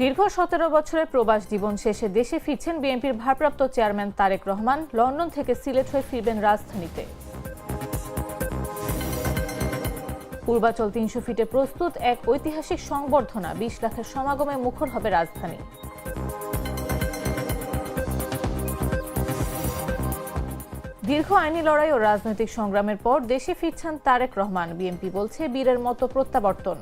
দীর্ঘ সতেরো বছরের প্রবাস জীবন শেষে দেশে ফিরছেন বিএনপির ভারপ্রাপ্ত চেয়ারম্যান তারেক রহমান, লন্ডন থেকে সিলেট হয়ে ফিরবেন রাজধানীতে। পূর্বাচল তিনশো ফিটে প্রস্তুত এক ঐতিহাসিক সংবর্ধনা, বিশ লাখের সমাগমে মুখর হবে রাজধানী। দীর্ঘ আইনি লড়াই ও রাজনৈতিক সংগ্রামের পর দেশে ফিরছেন তারেক রহমান, বিএনপি বলছে বীরের মতো প্রত্যাবর্তন।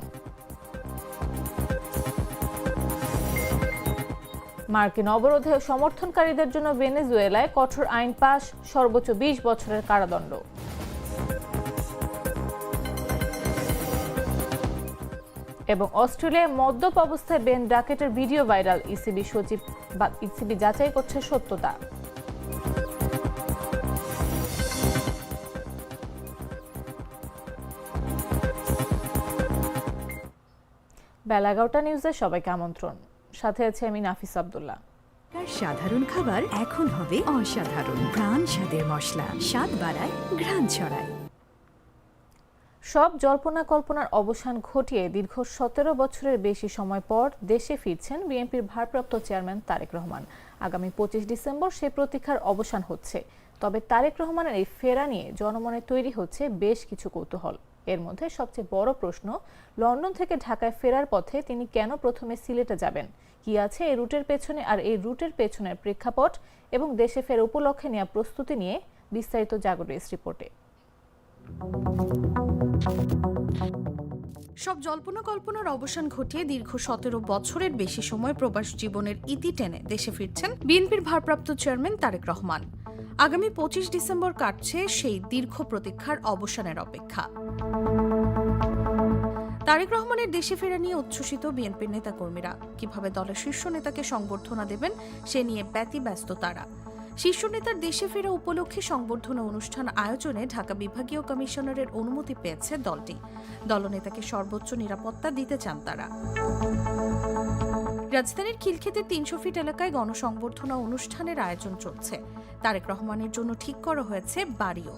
মার্কিন অবরোধে সমর্থনকারীদের জন্য ভেনেজুয়েলায় কঠোর আইন পাশ, সর্বোচ্চ বিশ বছরের কারাদণ্ড। এবং অস্ট্রেলিয়ায় মদ্যপ অবস্থায় বেন ডাকেটের ভিডিও ভাইরাল, ইসিবি সচিব বা ইসিবি যাচাই করছে সত্যতা। বেলা এগারোটা নিউজে সবাইকে আমন্ত্রণ। সাথে আছে আমি নাফিস আবদুল্লাহ। সাধারণ খাবার এখন হবে অসাধারণ। প্রাণ স্বাদের মশলা স্বাদ বাড়ায় ঘ্রাণ ছড়ায়। সব জল্পনা কল্পনার অবসান ঘটিয়ে দীর্ঘ সতেরো বছরের বেশি সময় পর দেশে ফিরছেন বিএনপির ভারপ্রাপ্ত চেয়ারম্যান তারেক রহমান। আগামী পঁচিশ ডিসেম্বর সে প্রতীক্ষার অবসান হচ্ছে। তবে তারেক রহমানের এই ফেরা নিয়ে জনমনে তৈরি হচ্ছে বেশ কিছু কৌতূহল। এর মধ্যে সবচেয়ে বড় প্রশ্ন লন্ডন থেকে ঢাকায় ফেরার পথে তিনি কেন প্রথমে সিলেটে যাবেন? কি আছে এই রুটের পেছনে আর এই রুটের পেছনের প্রেক্ষাপট এবং দেশে ফের উপলক্ষে নেওয়া প্রস্তুতি নিয়ে বিস্তারিত জাগরিস রিপোর্টে। সব জল্পনা কল্পনার অবসান ঘটিয়ে দীর্ঘ সতেরো বছরের বেশি সময় প্রবাস জীবনের ইতি টেনে দেশে ফিরছেন বিএনপির ভারপ্রাপ্ত চেয়ারম্যান তারেক রহমান। আগামী পঁচিশ ডিসেম্বর কাটছে সেই দীর্ঘ প্রতীক্ষার অবসানের অপেক্ষা। তারেক রহমানের দেশে ফেরা নিয়ে উচ্ছ্বসিত বিএনপির নেতাকর্মীরা। কীভাবে দলের শীর্ষ নেতাকে সংবর্ধনা দেবেন, সে নিয়ে ব্যতিব্যস্ত তারা। শীর্ষ নেতার দেশে ফেরা উপলক্ষে সংবর্ধনা অনুষ্ঠান আয়োজনে ঢাকা বিভাগীয় কমিশনারের অনুমতি পেয়েছে দলটি। দলনেতাকে সর্বোচ্চ নিরাপত্তা দিতে চান তারা। রাজধানীর খিলক্ষেতের তিনশো ফিট এলাকায় গণসংবর্ধনা অনুষ্ঠানের আয়োজন চলছে। তারেক রহমানের জন্য ঠিক করা হয়েছে বাড়িও।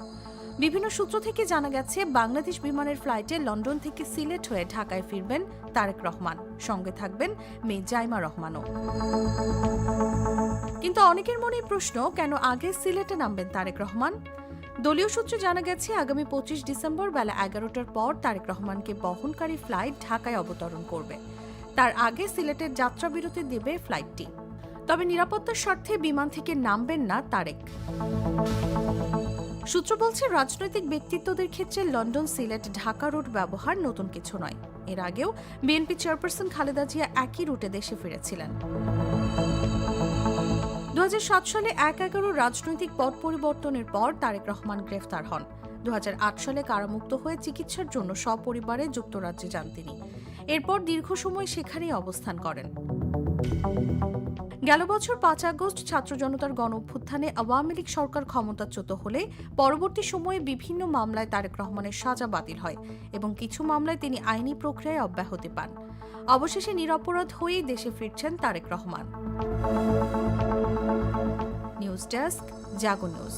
বিভিন্ন সূত্র থেকে জানা গেছে, বাংলাদেশ বিমানের ফ্লাইটে লন্ডন থেকে সিলেট হয়ে ঢাকায় ফিরবেন তারেক রহমান। সঙ্গে থাকবেন মেয়ে জাইমা রহমানও। কিন্তু অনেকের মনে প্রশ্ন, কেন আগে সিলেটে নামবেন তারেক রহমান? দলীয় সূত্রে জানা গেছে, আগামী পঁচিশ ডিসেম্বর বেলা এগারোটার পর তারেক রহমানকে বহনকারী ফ্লাইট ঢাকায় অবতরণ করবে। তার আগে সিলেটের যাত্রা বিরতি দেবে ফ্লাইটটি। তবে নিরাপত্তার স্বার্থে বিমান থেকে নামবেন না তারেক। সূত্র বলছে, রাজনৈতিক ব্যক্তিত্বদের ক্ষেত্রে লন্ডন, সিলেট, ঢাকা রুট ব্যবহার নতুন কিছু নয়। এর আগেও বিএনপি চেয়ারপারসন খালেদা জিয়া একই রুটে দেশে ফিরেছিলেন। দু হাজার সাত সালে এক এগারো রাজনৈতিক পদ পরিবর্তনের পর তারেক রহমান গ্রেফতার হন। দু হাজার আট সালে কারামুক্ত হয়ে চিকিৎসার জন্য সপরিবারে যুক্তরাজ্যে যান তিনি। এরপর দীর্ঘ সময় সেখানেই অবস্থান করেন। গেল বছর পাঁচ আগস্ট ছাত্র জনতার গণ অভ্যুত্থানে আওয়ামী লীগ সরকার ক্ষমতাচ্যুত হলে পরবর্তী সময়ে বিভিন্ন মামলায় তারেক রহমানের সাজা বাতিল হয় এবং কিছু মামলায় তিনি আইনি প্রক্রিয়ায় অব্যাহতি পান। অবশেষে নিরপরাধ হয়ে দেশে ফিরছেন Tarique Rahman. News desk, Jago news.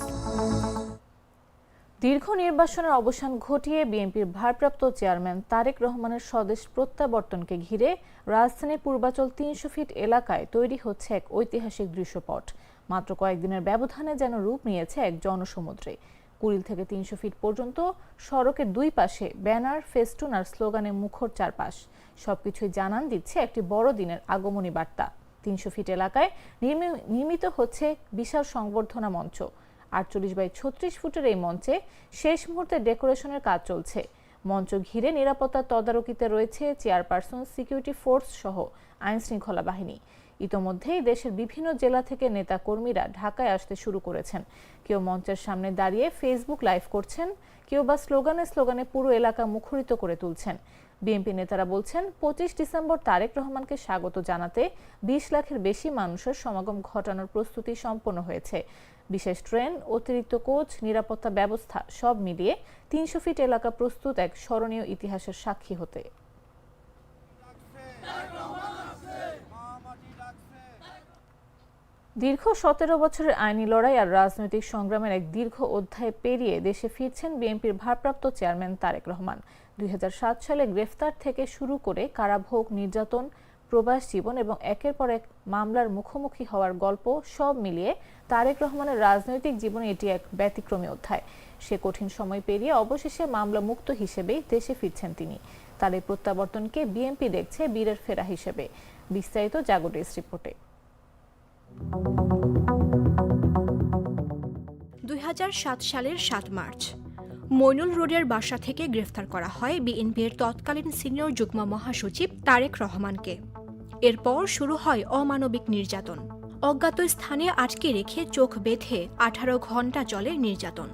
দীর্ঘ নির্বাসনের অবসান ঘটিয়ে বিএনপির ভারপ্রাপ্ত চেয়ারম্যান তারেক রহমানের স্বদেশ প্রত্যাবর্তনকে ঘিরে রাজধানীর পূর্বাচল তিনশো ফিট এলাকায় তৈরি হচ্ছে এক ঐতিহাসিক দৃশ্যপট। মাত্র কয়েকদিনের ব্যবধানে যেন রূপ নিয়েছে এক জনসমুদ্রে। কুড়িল থেকে তিনশো ফিট পর্যন্ত সড়কের দুই পাশে ব্যানার, ফেস্টুন আর স্লোগানে মুখর চারপাশ। সবকিছুই জানান দিচ্ছে একটি বড় দিনের আগমনী বার্তা। তিনশো ফিট এলাকায় নির্মিত হচ্ছে বিশাল সংবর্ধনা মঞ্চ। আটচল্লিশ বাই ছত্রিশ ফুটের এই মঞ্চে শেষ মুহূর্তে ডেকোরেশনের কাজ চলছে। মঞ্চ ঘিরে নিরাপত্তার তদারকিতে রয়েছে চেয়ারপারসন, সিকিউরিটি ফোর্স সহ আইন শৃঙ্খলা বাহিনী। ইতোমধ্যেই দেশের বিভিন্ন জেলা থেকে নেতা কর্মীরা ঢাকায় আসতে শুরু করেছেন। কেউ মঞ্চের সামনে দাঁড়িয়ে ফেসবুক লাইভ করছেন, কেউ বা স্লোগানে স্লোগানে পুরো এলাকা মুখরিত করে তুলছেন। বিএনপি নেতারা বলছেন, পঁচিশ ডিসেম্বর তারেক রহমানকে স্বাগত জানাতে বিশ লাখের বেশি মানুষের সমাগম ঘটানোর প্রস্তুতি সম্পন্ন হয়েছে। বিশেষ ট্রেন, অতিরিক্ত কোচ, নিরাপত্তা ব্যবস্থা সব মিলিয়ে তিনশো ফিট এলাকা প্রস্তুত এক স্মরণীয় ইতিহাসের সাক্ষী হতে। দীর্ঘ সতেরো বছরের আইনি লড়াই আর রাজনৈতিক সংগ্রামের এক দীর্ঘ অধ্যায় পেরিয়ে দেশে ফিরছেন বিএনপির ভারপ্রাপ্ত চেয়ারম্যান তারেক রহমান। দুই হাজার সাত সালে গ্রেফতার থেকে শুরু করে কারাভোগ, নির্যাতন প্রবাস জীবন এবং একের পর এক মামলার মুখোমুখি হওয়ার গল্প সব মিলিয়ে তারেক রহমানের রাজনৈতিক জীবনে এটি এক ব্যতিক্রমী অধ্যায়। সে কঠিন সময় পেরিয়ে অবশেষে মামলা মুক্ত হিসেবেই দেশে ফিরছেন তিনি। তার এই প্রত্যাবর্তনকে বিএনপি দেখছে বীরের ফেরা হিসেবে। বিস্তারিত জাগো ডেস্ক রিপোর্টে। দুই হাজার সাত সালের সাত মার্চ, মইনুল রোডের বাসা থেকে গ্রেফতার করা হয় বিএনপির তৎকালীন সিনিয়র যুগ্ম মহাসচিব তারেক রহমানকে। এরপর শুরু হয় অমানবিক নির্যাতন। অজ্ঞাত স্থানে আটকে রেখে চোখ বেঁধে আঠারো ঘণ্টা চলে নির্যাতন।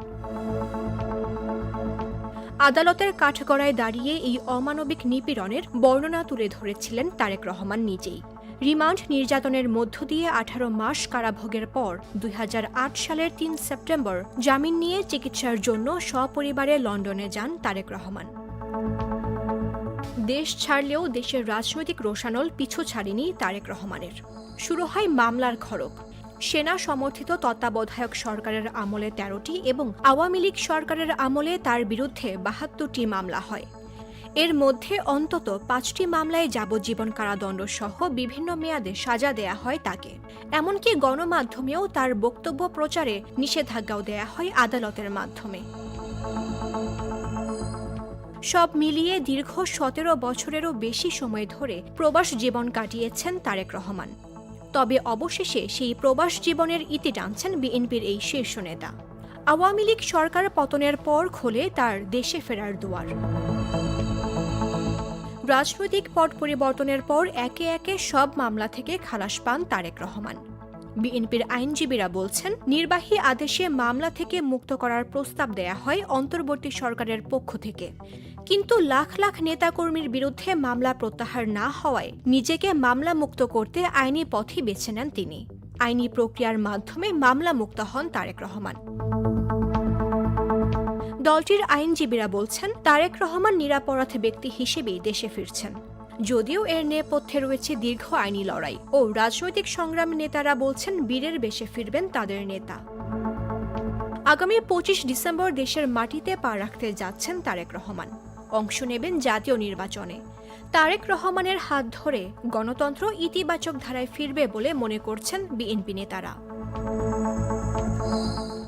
আদালতের কাঠগড়ায় দাঁড়িয়ে এই অমানবিক নিপীড়নের বর্ণনা তুলে ধরেছিলেন তারেক রহমান নিজেই। রিমান্ড নির্যাতনের মধ্য দিয়ে আঠারো মাস কারাভোগের পর দুই হাজার আট সালের তিন সেপ্টেম্বর জামিন নিয়ে চিকিৎসার জন্য সপরিবারে লন্ডনে যান তারেক রহমান। দেশ ছাড়লেও দেশের রাজনৈতিক রোশানল পিছু ছাড়েনি তারেক রহমানের। শুরু হয় মামলার খড়ক সেনা সমর্থিত তত্ত্বাবধায়ক সরকারের আমলে তেরোটি এবং আওয়ামী লীগ সরকারের আমলে তার বিরুদ্ধে বাহাত্তরটি মামলা হয়। এর মধ্যে অন্তত পাঁচটি মামলায় যাবজ্জীবন কারাদণ্ড সহ বিভিন্ন মেয়াদে সাজা দেয়া হয় তাকে। এমনকি গণমাধ্যমেও তার বক্তব্য প্রচারে নিষেধাজ্ঞাও দেয়া হয় আদালতের মাধ্যমে। সব মিলিয়ে দীর্ঘ সতেরো বছরেরও বেশি সময় ধরে প্রবাস জীবন কাটিয়েছেন তারেক রহমান। তবে অবশেষে সেই প্রবাস জীবনের ইতি টানছেন বিএনপির এই শীর্ষ নেতা। আওয়ামী লীগ সরকার পতনের পর খোলে তার দেশে ফেরার দুয়ার। রাজনৈতিক পট পরিবর্তনের পর একে একে সব মামলা থেকে খালাস পান তারেক রহমান। বিএনপির আইনজীবীরা বলছেন, নির্বাহী আদেশে মামলা থেকে মুক্ত করার প্রস্তাব দেয়া হয় অন্তর্বর্তী সরকারের পক্ষ থেকে। কিন্তু লাখ লাখ নেতাকর্মীর বিরুদ্ধে মামলা প্রত্যাহার না হওয়ায় নিজেকে মামলা মুক্ত করতে আইনি পথই বেছে নেন তিনি। আইনি প্রক্রিয়ার মাধ্যমে মামলা মুক্ত হন তারেক রহমান। দলটির আইনজীবীরা বলছেন, তারেক রহমান নিরাপরাধ ব্যক্তি হিসেবেই দেশে ফিরছেন। যদিও এর নেপথ্যে রয়েছে দীর্ঘ আইনি লড়াই ও রাজনৈতিক সংগ্রামী নেতারা বলছেন, বীরের বেশে ফিরবেন তাদের নেতা। আগামী পঁচিশ ডিসেম্বর দেশের মাটিতে পা রাখতে যাচ্ছেন তারেক রহমান। অংশ নেবেন জাতীয় নির্বাচনে। তারেক রহমানের হাত ধরে গণতন্ত্র ইতিবাচক ধারায় ফিরবে বলে মনে করছেন বিএনপি নেতারা।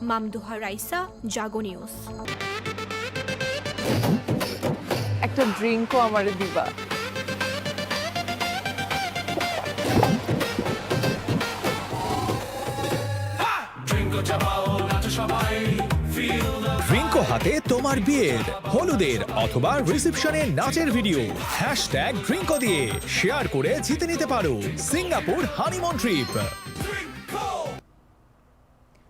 মামদুহা রাইসা জাগো নিউজ। একটা ড্রিঙ্কও আমারে দিবা। ড্রিঙ্কো হাতে তোমার বিয়ের, হলুদের অথবা রিসেপশনের নাচের ভিডিও হ্যাশট্যাগ ড্রিঙ্কো দিয়ে শেয়ার করে জিতে নিতে পারো সিঙ্গাপুর হানিমুন ট্রিপ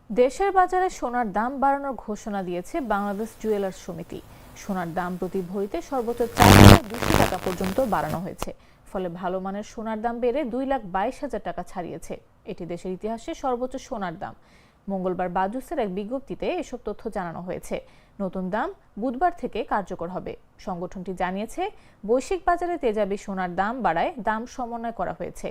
দেশের বাজারে সোনার দাম বাড়ানোর ঘোষণা দিয়েছে বাংলাদেশ জুয়েলার্স সমিতি। সোনার দাম প্রতি ভরিতে সর্বোচ্চ চার হাজার দুশো টাকা পর্যন্ত বাড়ানো হয়েছে। ফলে ভালো মানের সোনার দাম বেড়ে দুই লাখ বাইশ হাজার টাকা ছাড়িয়েছে। এটি দেশের ইতিহাসে সর্বোচ্চ সোনার দাম। মঙ্গলবার বাজুসের এক বিজ্ঞপ্তিতে এসব তথ্য জানানো হয়েছে। নতুন দাম বুধবার থেকে কার্যকর হবে। সংগঠনটি জানিয়েছে, বৈশ্বিক বাজারে তেজাবি সোনার দাম বাড়ায় দাম সমন্বয় করা হয়েছে।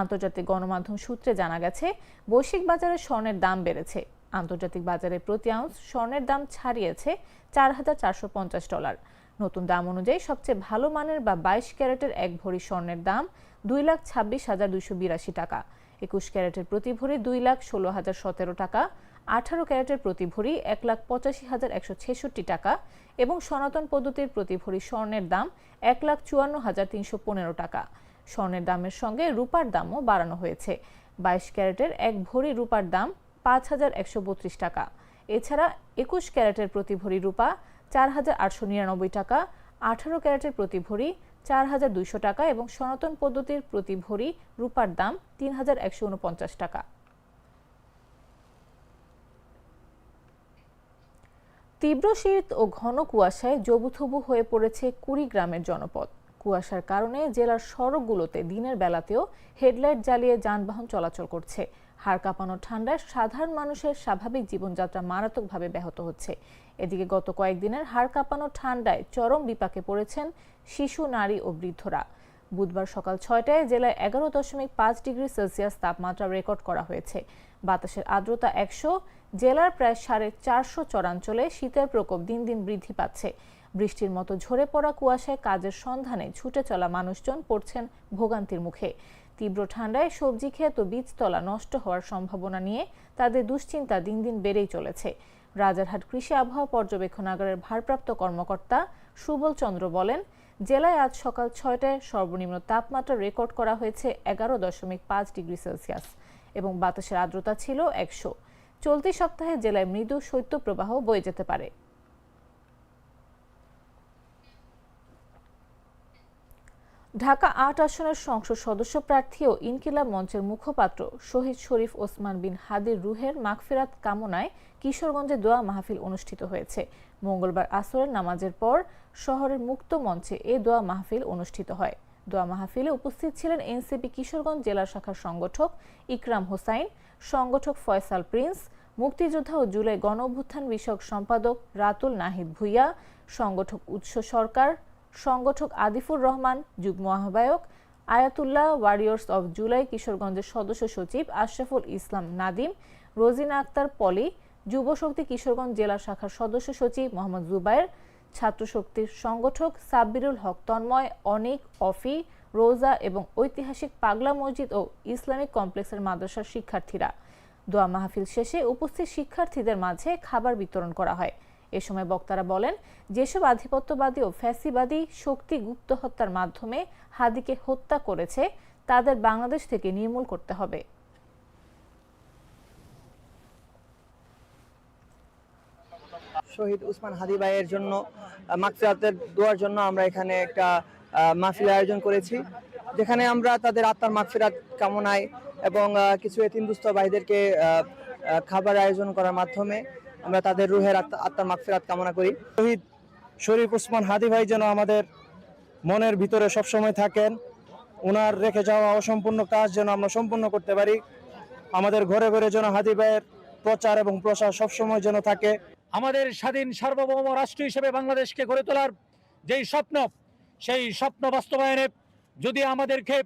আন্তর্জাতিক গণমাধ্যম সূত্রে জানা গেছে, বৈশ্বিক বাজারে স্বর্ণের দাম বেড়েছে। আন্তর্জাতিক বাজারে প্রতি আউন্স স্বর্ণের দাম ছাড়িয়েছে চার হাজার চারশো পঞ্চাশ ডলার। নতুন দাম অনুযায়ী সবচেয়ে ভালো মানের বা বাইশ ক্যারেটের এক ভরি স্বর্ণের দাম দুই লাখ ছাব্বিশ হাজার দুইশো বিরাশি টাকা। একুশ ক্যারেটের প্রতি ভরি দুই লাখ ষোলো হাজার সতেরো টাকা, আঠারো ক্যারেটের প্রতি ভরি এক লাখ পঁচাশি হাজার একশো ছেষট্টি টাকা এবং সনাতন পদ্ধতির প্রতি ভরি স্বর্ণের দাম এক লাখ চুয়ান্ন হাজার তিনশো পনেরো টাকা। স্বর্ণের দামের সঙ্গে রূপার দামও বাড়ানো হয়েছে। বাইশ ক্যারেটের এক ভরি রূপার দাম পাঁচ হাজার একশো বত্রিশ টাকা। এছাড়া একুশ ক্যারেটের প্রতি ভরি রূপা চার হাজার আটশো নিরানব্বই টাকা, আঠারো ক্যারেটের প্রতি ভরি চার হাজার দুইশো টাকা এবং সনাতন পদ্ধতির প্রতি ভরি রূপার দাম তিন হাজার একশো উনপঞ্চাশ টাকা। তীব্র শীত ও ঘন কুয়াশায় জবুথবু হয়ে পড়েছে কুড়িগ্রামের জনপদ। কুয়াশার কারণে জেলার সড়কগুলোতে দিনের বেলাতেও হেডলাইট জ্বালিয়ে যানবাহন চলাচল করছে। হাড় কাঁপানো ঠান্ডায় সাধারণ মানুষের স্বাভাবিক জীবনযাত্রা মারাত্মকভাবে ব্যাহত হচ্ছে। এদিকে গত কয়েকদিনের হাড় কাঁপানো ঠান্ডায় চরম বিপাকে পড়েছেন শিশু, নারী ও বৃদ্ধরা। বুধবার সকাল ছয়টায় জেলায় এগারো দশমিক পাঁচ ডিগ্রি সেলসিয়াস তাপমাত্রা রেকর্ড করা হয়েছে। বাতাসের আর্দ্রতা একশো, জেলার প্রায় সাড়ে চারশো চরাঞ্চলে শীতের প্রকোপ দিন দিন বৃদ্ধি পাচ্ছে। বৃষ্টির মতো ঝরে পড়া কুয়াশায় কাজের সন্ধানে ছুটে চলা মানুষজন পড়ছেন ভোগান্তির মুখে। তীব্র ঠান্ডায় সবজি ক্ষেত ও বীজতলা নষ্ট হওয়ার সম্ভাবনা নিয়ে তাদের দুশ্চিন্তা দিন দিন বেড়েই চলেছে। রাজারহাট কৃষি আবহাওয়া পর্যবেক্ষণাগারের ভারপ্রাপ্ত কর্মকর্তা সুবল চন্দ্র বলেন, জেলায় আজ সকাল ছয়টায় সর্বনিম্ন তাপমাত্রা রেকর্ড করা হয়েছে এগারো দশমিক পাঁচ ডিগ্রি সেলসিয়াস এবং বাতাসের আর্দ্রতা ছিল একশো। চলতি সপ্তাহে জেলায় মৃদু শৈত্যপ্রবাহ বয়ে যেতে পারে। ঢাকা আট আসনের সংসদ সদস্য প্রার্থী ও ইনকিলাব মঞ্চের মুখপাত্র শহীদ শরীফ ওসমান বিন হাদির রুহের মাগফিরাত কামনায় কিশোরগঞ্জে দোয়া মাহফিল অনুষ্ঠিত হয়েছে। মঙ্গলবার আসরের নামাজের পর শহরের মুক্ত মঞ্চে এ দোয়া মাহফিল অনুষ্ঠিত হয়। দোয়া মাহফিলে উপস্থিত ছিলেন এনসিপি কিশোরগঞ্জ জেলা শাখার সংগঠক ইকরাম হোসাইন, সংগঠক ফয়সাল প্রিন্স, মুক্তিযোদ্ধা ও জুলাই গণ অভ্যুত্থান বিষয়ক সম্পাদক রাতুল নাহিদ ভুইয়া, সংগঠক উৎস সরকার সংগঠক আদিফুর রহমান, যুগ্ম আহ্বায়ক, আয়াতুল্লাহ ওয়ারিয়র্স অব জুলাই কিশোরগঞ্জের সদস্য সচিব আশরাফুল ইসলাম নাদিম, রোজিনা আক্তার পলি, যুব শক্তি কিশোরগঞ্জ জেলা শাখার সদস্য সচিব মোহাম্মদ জুবায়ের ছাত্র শক্তির সংগঠক সাব্বিরুল হক তন্ময়, অনিক, অফি, রোজা এবং ঐতিহাসিক পাগলা মসজিদ ও ইসলামিক কমপ্লেক্সের মাদ্রাসার শিক্ষার্থীরা। দোয়া মাহফিল শেষে উপস্থিত শিক্ষার্থীদের মাঝে খাবার বিতরণ করা হয়। এ সময় বক্তারা বলেন, যেসব আধিপত্যবাদী ও ফ্যাসিবাদী শক্তি গুপ্ত হত্যার মাধ্যমে হাদিকে হত্যা করেছে, তাদের বাংলাদেশ থেকে নির্মূল করতে হবে। শহীদ উসমান হাদি ভাইয়ের জন্য মাকফিরাতের দোয়ার জন্য আমরা এখানে একটা মাহফিল আয়োজন করেছি, যেখানে আমরা তাদের আত্মার মাগফিরাত কামনায় এবং কিছু এতিম দুস্থ ভাইদেরকে খাবার আয়োজন করার মাধ্যমে আমরা তাদের রুহের আত্মার মাগফিরাত কামনা করি। শহীদ শরীফ উসমান হাদি ভাই যেন আমাদের মনের ভিতরে সবসময় থাকেন ওনার রেখে যাওয়া অসম্পূর্ণ কাজ যেন আমরা সম্পূর্ণ করতে পারি। আমাদের ঘরে ঘরে যেন হাদি ভাইয়ের প্রচার এবং প্রসার সবসময় যেন থাকে। আমাদের স্বাধীন সার্বভৌম রাষ্ট্র হিসেবে বাংলাদেশকে গড়ে তোলার যেই স্বপ্ন, সেই স্বপ্ন বাস্তবায়নে যদি আমাদেরকে,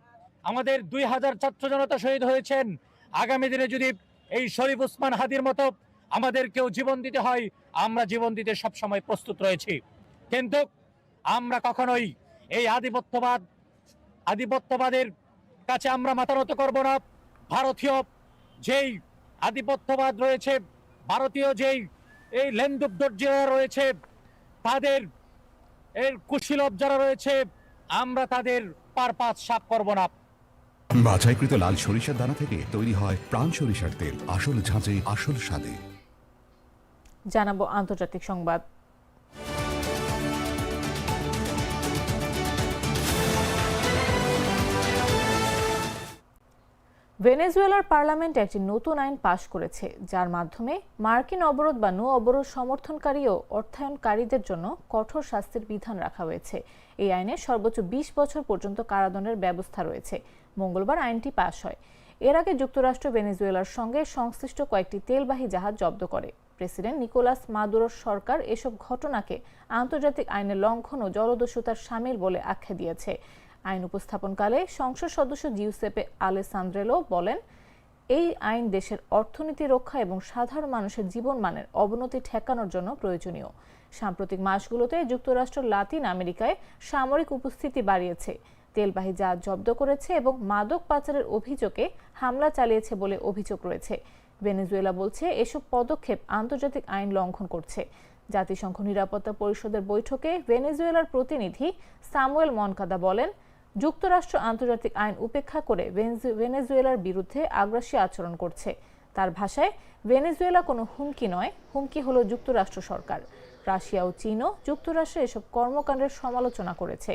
আমাদের দুই হাজার ছাত্র জনতা শহীদ হয়েছেন, আগামী দিনে যদি এই শরীফ উসমান হাদির মতো আমাদেরকেও জীবন দিতে হয়, আমরা জীবন দিতে সবসময় প্রস্তুত রয়েছি। কিন্তু আমরা কখনোই এই আধিপত্যবাদ, আধিপত্যবাদের কাছে আমরা মাথা নত করব না। ভারতীয় যেই আধিপত্যবাদ রয়েছে, ভারতীয় যেই এই লেনদুব্দর যারা রয়েছে, তাদের এর কুশীলব যারা রয়েছে, আমরা তাদের পার পাত সাপ করব না। বাছাইকৃত লাল সরিষার দানা থেকে তৈরি হয় প্রাণ সরিষার তেল। আসল ঝাঁঝে, আসল স্বাদে। জানাব আন্তর্জাতিক সংবাদ। ভেনেজুয়েলার পার্লামেন্ট একটি নতুন আইন পাশ করেছে, যার মাধ্যমে মার্কিন অবরোধ বা নো অবরোধ সমর্থনকারী ও অর্থায়নকারীদের জন্য কঠোর শাস্তির বিধান রাখা হয়েছে। এই আইনে সর্বোচ্চ বিশ বছর পর্যন্ত কারাদণ্ডের ব্যবস্থা রয়েছে। মঙ্গলবার আইনটি পাশ হয়। এর আগে যুক্তরাষ্ট্র ভেনেজুয়েলার সঙ্গে সংশ্লিষ্ট কয়েকটি তেলবাহী জাহাজ জব্দ করে। প্রেসিডেন্ট নিকোলাস মাদুরোর সরকার এসব ঘটনাকে আন্তর্জাতিক আইনের লঙ্ঘন ও জলদস্যুতার সামিল বলে আখ্যা দিয়েছে। আইন উপস্থাপনকালে সংসদ সদস্য জিউসেপে আলেসান্দ্রেলো বলেন, এই আইন দেশের অর্থনীতি রক্ষা এবং সাধারণ মানুষের জীবনমানের অবনতি ঠেকানোর জন্য প্রয়োজনীয়। সাম্প্রতিক মাসগুলোতে যুক্তরাষ্ট্র লাতিন আমেরিকায় সামরিক উপস্থিতি বাড়িয়েছে। তেলবাহী জাহাজ জব্দ করেছে এবং মাদক পাচারের অভিযোগে হামলা চালিয়েছে বলে অভিযোগ রয়েছে। ভেনেজুয়েলা বলছে, এসব পদক্ষেপ আন্তর্জাতিক আইন লঙ্ঘন করছে। জাতিসংঘ নিরাপত্তা পরিষদের বৈঠকে ভেনেজুয়েলার প্রতিনিধি সামুয়েল মনকাদা বলেন, যুক্তরাষ্ট্র আন্তর্জাতিক আইন উপেক্ষা করে ভেনেজুয়েলার বিরুদ্ধে আগ্রাসী আচরণ করছে। তার ভাষায়, ভেনেজুয়েলা কোনো হুমকি নয়, হুমকি হলো যুক্তরাষ্ট্র সরকার। রাশিয়া ও চীনও যুক্তরাষ্ট্রের এসব কর্মকাণ্ডের সমালোচনা করেছে।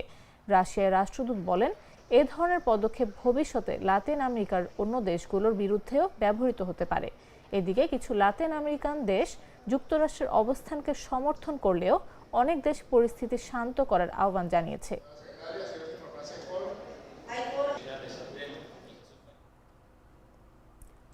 রাশিয়ার রাষ্ট্রদূত বলেন এ ধরনের পদক্ষেপ ভবিষ্যতে লাতিন আমেরিকার অন্য দেশগুলোর বিরুদ্ধেও ব্যবহৃত হতে পারে। এদিকে কিছু লাতিন আমেরিকান দেশ যুক্তরাষ্ট্রের অবস্থানকে সমর্থন করলেও অনেক দেশ পরিস্থিতি শান্ত করার আহ্বান জানিয়েছে।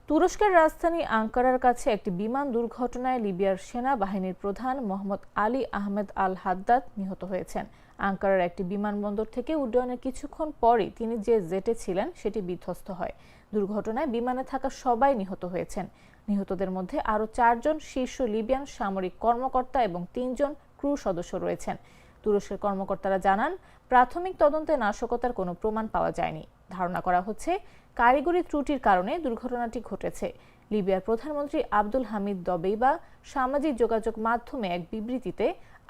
তুরস্কের রাজধানী আঙ্কারার কাছে একটি বিমান দুর্ঘটনায় লিবিয়ার সেনাবাহিনীর প্রধান মোহাম্মদ আলী আহমেদ আল হাদ্দাদ নিহত হয়েছেন। আঙ্কারার একটি বিমানবন্দর থেকে উড্ডয়নের কিছুক্ষণ পরই তিনি যে জেটে ছিলেন, সেটি বিধ্বস্ত হয়। দুর্ঘটনায় বিমানে থাকা সবাই নিহত হয়েছেন। নিহতদের মধ্যে আরও চারজন শীর্ষ লিবিয়ান সামরিক কর্মকর্তা এবং তিনজন ক্রু সদস্য রয়েছেন। তুরস্কের কর্মকর্তারা জানান, প্রাথমিক তদন্তে নাশকতার কোনো প্রমাণ পাওয়া যায়নি। ধারণা করা হচ্ছে কারিগরি ত্রুটির কারণে দুর্ঘটনাটি ঘটেছে। লিবিয়ার প্রধানমন্ত্রী আব্দুল হামিদ দবেইবা সামাজিক যোগাযোগ মাধ্যমে এক বিবৃতিতে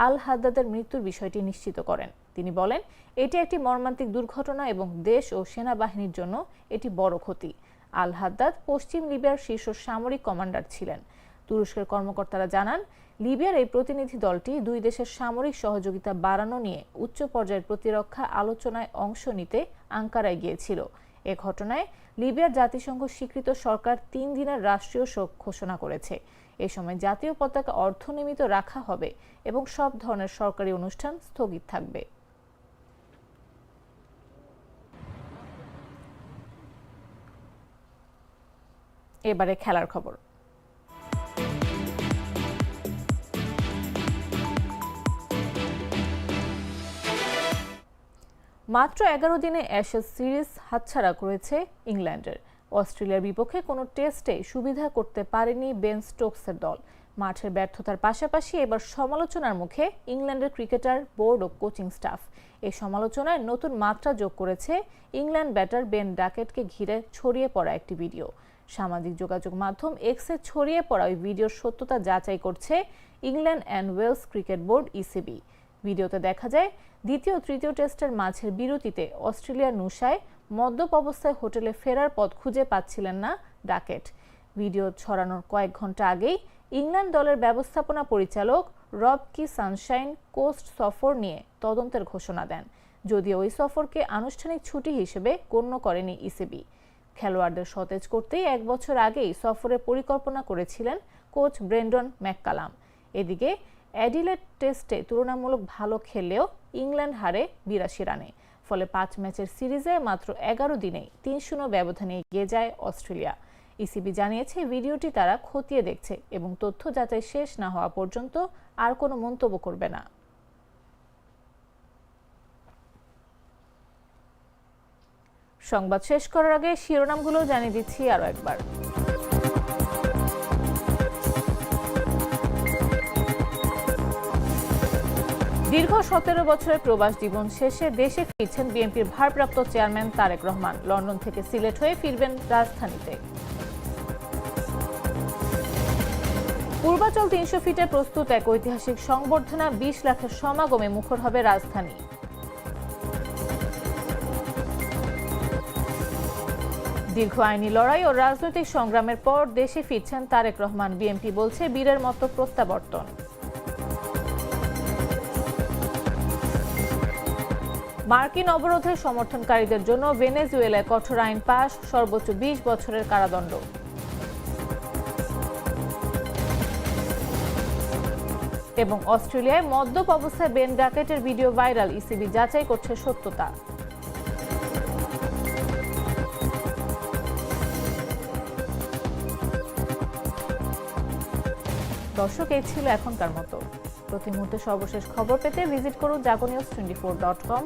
আল হাদ্দাদের মৃত্যুর বিষয়টি নিশ্চিত করেন। তিনি বলেন, এটি একটি মর্মান্তিক দুর্ঘটনা এবং দেশ ও সেনাবাহিনীর জন্য এটি বড় ক্ষতি। আল হাদ্দাদ পশ্চিম লিবিয়ার শীর্ষ সামরিক কমান্ডার ছিলেন। তুরস্কের কর্মকর্তারা জানান, লিবিয়ার এই প্রতিনিধি দলটি দুই দেশের সামরিক সহযোগিতা বাড়ানো নিয়ে উচ্চ পর্যায়ের প্রতিরক্ষা আলোচনায় অংশ নিতে আঙ্কারায় গিয়েছিল। এ ঘটনায় লিবিয়ার জাতিসংঘ স্বীকৃত সরকার তিন দিনের রাষ্ট্রীয় শোক ঘোষণা করেছে। এ সময় জাতীয় পতাকা অর্ধনিয়মিত রাখা হবে এবং সব ধরনের সরকারি অনুষ্ঠান স্থগিত থাকবে। এবারে খেলার খবর। মাত্র এগারো দিনে অ্যাশেজ সিরিজ হাতছাড়া করেছে ইংল্যান্ডের। অস্ট্রেলিয়ার বিপক্ষে কোনো টেস্টে সুবিধা করতে পারেনি বেন স্টোকসের দল। মাঠের ব্যর্থতার পাশাপাশি এবার সমালোচনার মুখে ইংল্যান্ডের ক্রিকেটার, বোর্ড ও কোচিং স্টাফ। এই সমালোচনায় নতুন মাত্রা যোগ করেছে ইংল্যান্ড ব্যাটার বেন ডাকেটকে ঘিরে ছড়িয়ে পড়া একটি ভিডিও। সামাজিক যোগাযোগ মাধ্যম এক্সে ছড়িয়ে পড়া ওই ভিডিওর সত্যতা যাচাই করছে England and Wales cricket board, ECB. ভিডিওতে দেখা যায় দ্বিতীয় তৃতীয় টেস্টের মাঝের বিরতিতে অস্ট্রেলিয়ার নুসায় মদ্যপ অবস্থায় হোটেলে ফেরার পথ খুঁজে পাচ্ছিলেন না ডাকেট ভিডিও ছড়ানোর কয়েক ঘণ্টা আগেই ইংল্যান্ড দলের ব্যবস্থাপনা পরিচালক রব কি সানশাইন কোস্ট সফর নিয়ে তদন্তের ঘোষণা দেন। যদিও ওই সফরকে আনুষ্ঠানিক ছুটি হিসেবে গণ্য করেনি ইসিবি। খেলোয়াড়দের সতেজ করতেই এক বছর আগেই সফরের পরিকল্পনা করেছিলেন কোচ ব্রেন্ডন ম্যাককালাম। এদিকে অ্যাডিলেড টেস্টে তুলনামূলক ভালো খেললেও ইংল্যান্ড হারে বিরাশি রানে। ফলে পাঁচ ম্যাচের সিরিজে মাত্র এগারো দিনেই তিন শূন্য ব্যবধানে এগিয়ে যায় অস্ট্রেলিয়া। ইসিবি জানিয়েছে, ভিডিওটি তারা খতিয়ে দেখছে এবং তথ্য যাচাই শেষ না হওয়া পর্যন্ত আর কোনো মন্তব্য করবে না। সংবাদ শেষ করার আগে শিরোনামগুলো জানিয়ে দিচ্ছি আরও একবার। দীর্ঘ সতেরো বছরের প্রবাস জীবন শেষে দেশে ফিরছেন বিএনপির ভারপ্রাপ্ত চেয়ারম্যান তারেক রহমান। লন্ডন থেকে সিলেট হয়ে ফিরবেন রাজধানীতে। পূর্বাচল তিনশো ফিটে প্রস্তুত এক ঐতিহাসিক সংবর্ধনা, বিশ লাখের সমাগমে মুখর হবে রাজধানী। দীর্ঘ আইনি লড়াই ও রাজনৈতিক সংগ্রামের পর দেশে ফিরছেন তারেক রহমান। বিএনপি বলছে, বীরের মতো প্রত্যাবর্তন। মার্কিন অবরোধের সমর্থনকারীদের জন্য ভেনেজুয়েলায় কঠোর আইন পাশ, সর্বোচ্চ বিশ বছরের কারাদণ্ড। এবং অস্ট্রেলিয়ায় মদ্যপ অবস্থায় বেন ডাকেটের ভিডিও ভাইরাল, ইসিবি যাচাই করছে সত্যতা। দর্শক, এই ছিল এখনকার মতো। প্রতি মুহূর্তে সর্বশেষ খবর পেতে ভিজিট করুন Jago news twenty four dot com.